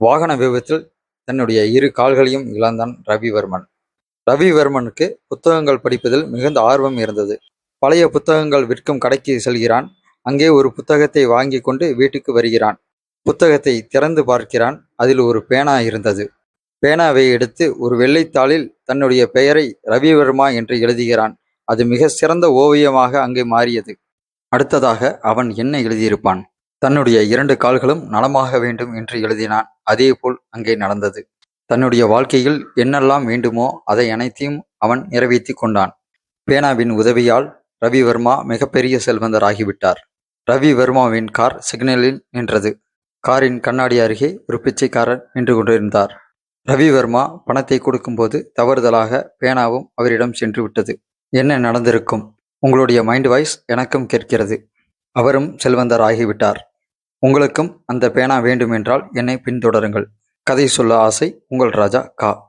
வாகன விபத்தில் தன்னுடைய இரு கால்களையும் இழந்தான் ரவிவர்மன். ரவிவர்மனுக்கு புத்தகங்கள் படிப்பதில் மிகுந்த ஆர்வம் இருந்தது. பழைய புத்தகங்கள் விற்கும் கடைக்கு செல்கிறான். அங்கே ஒரு புத்தகத்தை வாங்கி கொண்டு வீட்டுக்கு வருகிறான். புத்தகத்தை திறந்து பார்க்கிறான். அதில் ஒரு பேனா இருந்தது. பேனாவை எடுத்து ஒரு வெள்ளைத்தாளில் தன்னுடைய பெயரை ரவிவர்மா என்று எழுதுகிறான். அது மிக சிறந்த ஓவியமாக அங்கே மாறியது. அடுத்ததாக அவன் என்ன எழுதியிருப்பான்? தன்னுடைய இரண்டு கால்களும் நலமாக வேண்டும் என்று எழுதினான். அதேபோல் அங்கே நடந்தது. தன்னுடைய வாழ்க்கையில் என்னெல்லாம் வேண்டுமோ அதை அனைத்தையும் அவன் நிறைவேற்றி கொண்டான். பேனாவின் உதவியால் ரவிவர்மா மிகப்பெரிய செல்வந்தராகிவிட்டார். ரவிவர்மாவின் கார் சிக்னலில் நின்றது. காரின் கண்ணாடி அருகே ஒரு பிச்சைக்காரர் நின்று கொண்டிருந்தார். ரவிவர்மா பணத்தை கொடுக்கும்போது தவறுதலாக பேனாவும் அவரிடம் சென்று விட்டது. என்ன நடந்திருக்கும்? உங்களுடைய மைண்ட் வாய்ஸ் எனக்கும் கேட்கிறது. அவரும் செல்வந்தர் ஆகிவிட்டார் உங்களுக்கும் அந்த பேனா வேண்டுமென்றால் என்னை பின்தொடருங்கள். கதை சொல்ல ஆசை உங்கள் ராஜா கா.